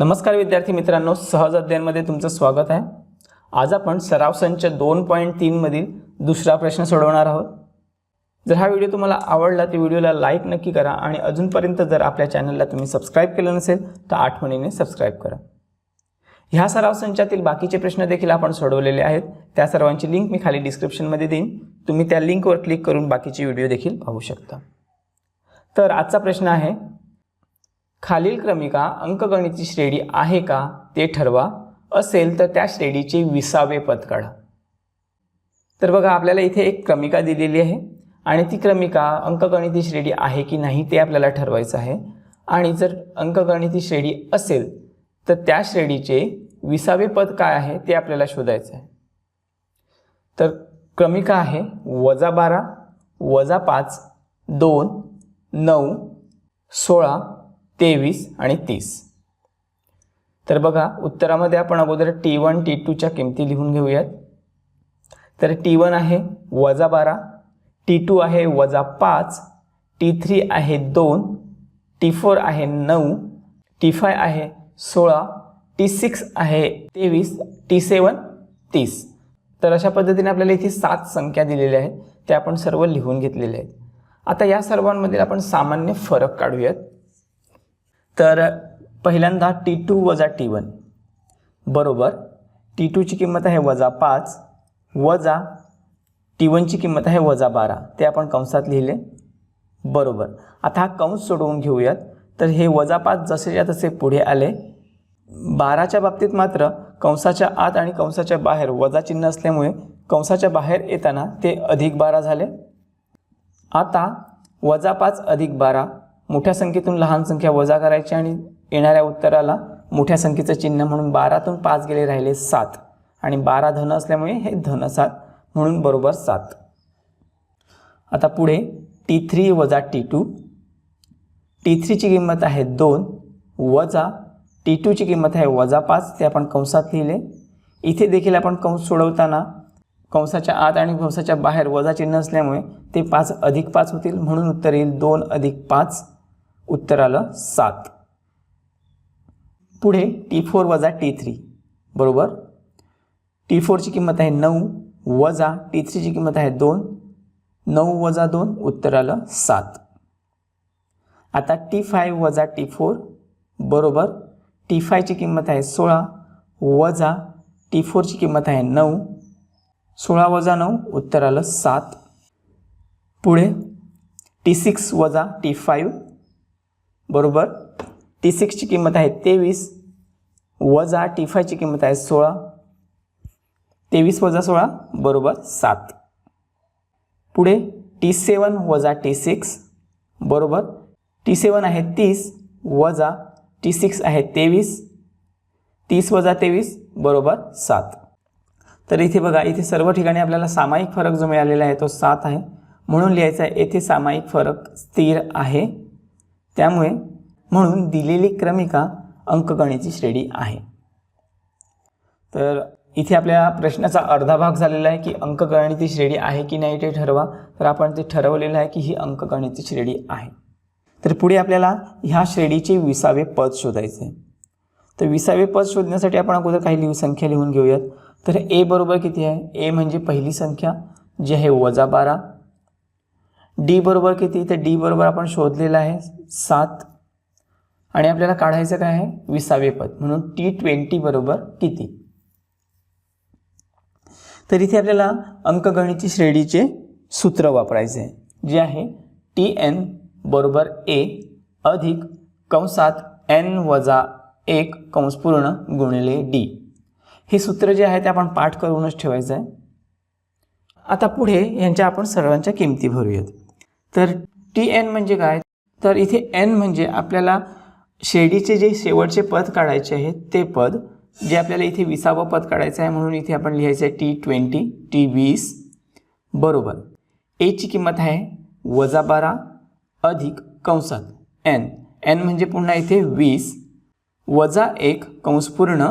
नमस्कार विद्यार्थी मित्रांनो सहज अध्ययनमध्ये तुमचं स्वागत आहे. आज आपण सराव संच दोन पॉईंट तीनमधील दुसरा प्रश्न सोडवणार आहोत. जर हा व्हिडिओ तुम्हाला आवडला तर व्हिडिओला लाईक नक्की करा आणि अजूनपर्यंत जर आपल्या चॅनलला तुम्ही सबस्क्राईब केलं नसेल तर आठवणीने सबस्क्राईब करा. ह्या सराव संचातील बाकीचे प्रश्न देखील आपण सोडवलेले आहेत. त्या सर्वांची लिंक मी खाली डिस्क्रिप्शनमध्ये देईन. तुम्ही त्या लिंकवर क्लिक करून बाकीचे व्हिडिओ देखील पाहू शकता. तर आजचा प्रश्न आहे खालील क्रमिका अंकगणिती श्रेणी आहे का ते ठरवा. असेल तर त्या श्रेणीचे विसावे पद काढा. तर बघा आपल्याला इथे एक क्रमिका दिलेली आहे आणि ती क्रमिका अंकगणिती श्रेणी आहे की नाही ते आपल्याला ठरवायचं आहे. आणि जर अंकगणिती श्रेणी असेल तर त्या श्रेणीचे विसावे पद काय आहे ते आपल्याला शोधायचं आहे. तर क्रमिका आहे वजा बारा वजा पाच दोन नऊ सोळा तेवीस आणि तीस. तर बघा उत्तरामध्ये आपण अगोदर टी वन टी टूच्या किमती लिहून घेऊयात. तर टी वन आहे वजा बारा टी टू आहे वजा पाच टी थ्री आहे दोन टी फोर आहे नऊ टी फाय आहे सोळा टी सिक्स आहे तेवीस टी सेवन तीस. तर अशा पद्धतीने आपल्याला इथे सात संख्या दिलेल्या आहेत त्या आपण सर्व लिहून घेतलेल्या आहेत. आता या सर्वांमधील आपण सामान्य फरक काढूयात. तर पहिल्यांदा टी टू वजा टी वन बरोबर? टी टूची किंमत आहे वजा पाच वजा टी वनची किंमत आहे वजा बारा. ते आपण कंसात लिहिले. बरोबर. आता हा कंस सोडवून घेऊयात. तर हे वजा पाच जसेच्या तसे पुढे आले. बाराच्या बाबतीत मात्र कंसाच्या आत आणि कंसाच्या बाहेर वजा चिन्ह असल्यामुळे कंसाच्या बाहेर येताना ते अधिक बारा झाले. आता वजा पाच अधिक बारा. मोठ्या संख्येतून लहान संख्या वजा करायची आणि येणाऱ्या उत्तराला मोठ्या संख्येचं चिन्ह म्हणून बारातून पाच गेले राहिले सात. आणि बारा धन असल्यामुळे हे धन सात म्हणून बरोबर सात. आता पुढे टी थ्री वजा टी टू. टी थ्रीची किंमत आहे दोन वजा टी टूची किंमत आहे वजा पाच. ते आपण कंसात लिहिले. इथे देखील आपण कंस सोडवताना कंसाच्या आत आणि कंसाच्या बाहेर वजा चिन्ह असल्यामुळे ते पाच अधिक पाच होतील. म्हणून उत्तर येईल दोन अधिक पाच. उत्तर आलं सात. पुढे टी फोर वजा टी थ्री बरोबर? टी फोरची किंमत आहे नऊ वजा टी थ्रीची किंमत आहे दोन नऊ वजा दोन उत्तर आलं सात. आता टी फाय वजा टी फोर बरोबर? टी फायची किंमत आहे सोळा वजा टी फोरची किंमत आहे नऊ सोळा वजा नऊ उत्तर आलं सात. पुढे टी सिक्स वजा टी फाईव्ह बरोबर? टी सिक्सची किंमत आहे तेवीस. वजा टी फायची किंमत आहे सोळा. तेवीस वजा सोळा बरोबर सात. पुढे टी सेवन वजा टी सिक्स बरोबर? टी सेवन आहे तीस वजा टी सिक्स आहे तेवीस. तीस वजा तेवीस बरोबर सात. तर इथे बघा इथे सर्व ठिकाणी आपल्याला सामायिक फरक जो मिळालेला आहे तो सात आहे. म्हणून लिहायचा आहे येथे सामायिक फरक स्थिर आहे. त्यामुळे म्हणून दिलेली क्रमिका अंकगणिती श्रेणी आहे. तर इथे आपल्या प्रश्नाचा अर्धा भाग झालेला आहे की अंकगणिती श्रेणी आहे की नाही ते ठरवा. तर आपण ते ठरवलेलं आहे की ही अंकगणिती श्रेणी आहे. तर पुढे आपल्याला ह्या श्रेणीचे विसावे पद शोधायचे. आहे तर विसावे पद शोधण्यासाठी आपण अगोदर काही लिहू संख्या लिहून घेऊयात. तर ए बरोबर किती आहे? ए म्हणजे पहिली संख्या जी आहे वजा बारा. डी बरोबर किती? तर डी बरोबर आपण शोधलेलं आहे सात. आणि आपल्याला काढायचं काय आहे? विसावे पद. म्हणून टी ट्वेंटी बरोबर किती? तर इथे आपल्याला अंकगणिती श्रेणीचे सूत्र वापरायचे आहे. जे आहे टी एन बरोबर ए अधिक कंसात एन वजा एक कंस पूर्ण गुणिले डी. हे सूत्र जे आहे ते आपण पाठ करूनच ठेवायचं आहे. आता पुढे यांच्या आपण सर्वांच्या किमती भरूयात. तर टी एन म्हणजे काय? तर इथे एन म्हणजे आपल्याला शेडीचे जे शेवटचे पद काढायचे आहेत ते पद जे आपल्याला इथे विसावं पद काढायचं आहे म्हणून इथे आपण लिहायचं आहे टी ट्वेंटी टी वीस बरोबर. एची किंमत आहे वजा बारा अधिक कंसात. एन एन म्हणजे पुन्हा इथे वीस वजा एक कंस पूर्ण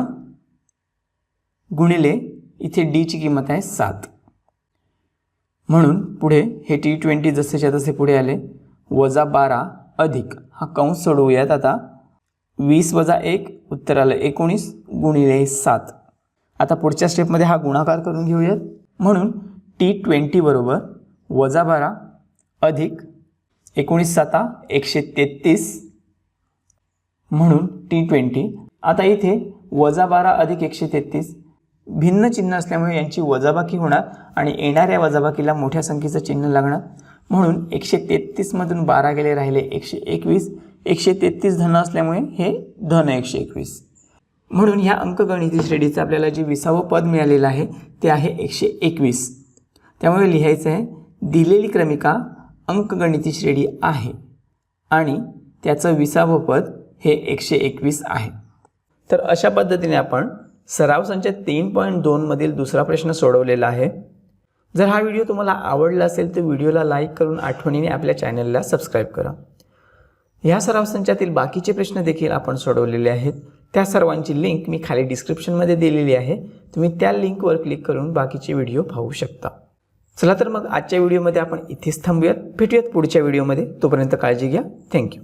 गुणिले इथे डीची किंमत आहे सात. म्हणून पुढे हे टी ट्वेंटी जसेच्या तसे पुढे आले. वजा बारा अधिक हा कंस सोडवूयात आता. वीस वजा एक उत्तर आलं एकोणीस गुणिले सात. आता पुढच्या स्टेपमध्ये हा गुणाकार करून घेऊयात. म्हणून टी ट्वेंटी बरोबर वजा बारा अधिक एकोणीस साता एकशे तेहतीस. म्हणून टी ट्वेंटी आता इथे वजा बारा अधिक एकशे तेहतीस. भिन्न चिन्ह असल्यामुळे यांची वजाबाकी होणार आणि येणाऱ्या वजाबाकीला मोठ्या संख्येचं चिन्ह लागणार. म्हणून एकशे तेहतीसमधून बारा गेले राहिले एकशे एकवीस. एकशे तेहतीस धन असल्यामुळे हे धन एकशे एकवीस. म्हणून ह्या अंकगणिती श्रेणीचं आपल्याला जे विसावं पद मिळालेलं आहे ते आहे एकशे एकवीस. त्यामुळे लिहायचं आहे दिलेली क्रमिका अंकगणिती श्रेणी आहे आणि त्याचं विसावं पद हे एकशे एकवीस आहे. तर अशा पद्धतीने आपण सराव संच तीन पॉईंट दोनमधील दुसरा प्रश्न सोडवलेला आहे. जर हा व्हिडिओ तुम्हाला आवडला असेल तर व्हिडिओला लाईक करून आठवणीने आपल्या चॅनलला सबस्क्राईब करा. ह्या सराव संचातील बाकीचे प्रश्न देखील आपण सोडवलेले आहेत. त्या सर्वांची लिंक मी खाली डिस्क्रिप्शनमध्ये दिलेली आहे. तुम्ही त्या लिंकवर क्लिक करून बाकीचे व्हिडिओ पाहू शकता. चला तर मग आजच्या व्हिडिओमध्ये आपण इथेच थांबूयात. भेटूयात पुढच्या व्हिडिओमध्ये. तोपर्यंत काळजी घ्या. थँक्यू.